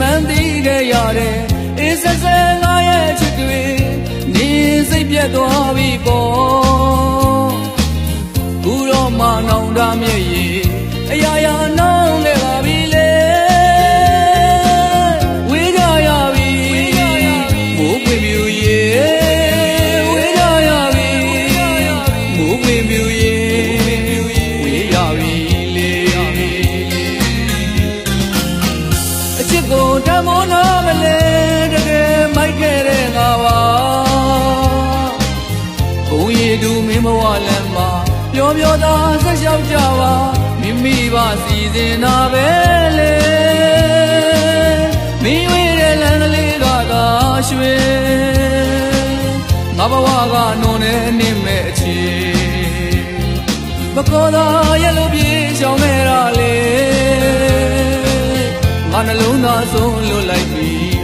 မှန်းသိခဲ့ရတယ်အေးဆက်ဆက်ငါရဲ့ချစ်တွေနေစိတ်ပြတ်သွားပြီပေါ့ဘူရောမနောင်တမြည့်ရီအရာရာနော ချစ်ကိုတမောနာမလဲတကယ်မိုက်ခဲ့တဲ့ငါပါဘုံရည်သူမင်းဘဝလမ်းမှာပျော်ပျော်သာဆက်လျှောက်ကြပါမိမိပါစီစဉ်တာပဲလေမိဝေးတဲ့လမ်းကလေးကသာရွှေငါဘဝကနုံနေနေမဲ့အချီမကောသာရဲ့လိုပြေချောင်းခဲ့ရလေငါ နှလုံးသားဆုံးလွတ်လိုက်ပြီ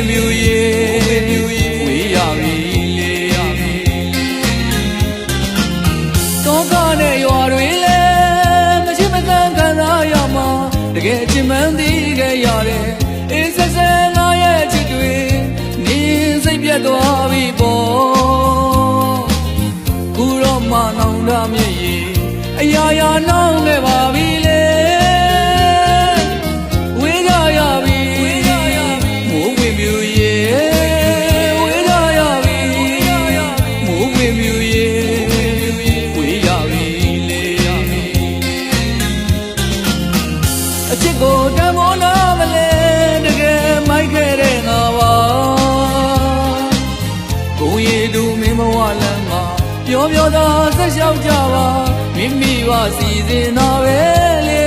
င့်မြူရေဝေးရပြီလေရပြီတောကနဲ့ရွာတွေလည်းမချစ်မဆန်းခံစားရမှာတကယ်ချစ်မှန်းသိခဲ့ရတယ်အေးဆက်ဆက်ငါရဲ့ချစ်တွေနေစိတ်ပြတ်သွားပြီပေါ့ကူရောမနောင်တမြည့်ရီအရာရာနောင်ခဲ့ပါပြီ ပျော်ပျော်သာဆက်လျှောက်ကြပါမိမိပါစီစဉ်တာပဲလေ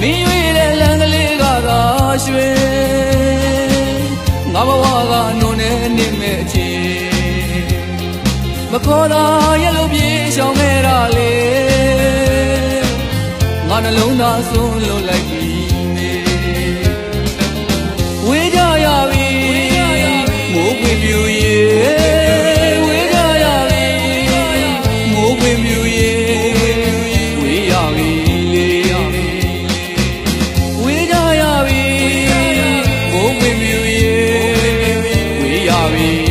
မိရွေတဲ့လမ်းကလေးကသာရွှေငါဘဝကနုံနေနေမဲ့အချေမခေါ်တာရဲ့လိုပြေရှောင်ခဲ့တာလေငါနှလုံးသားဆုံးလွတ်လိုက် ကြ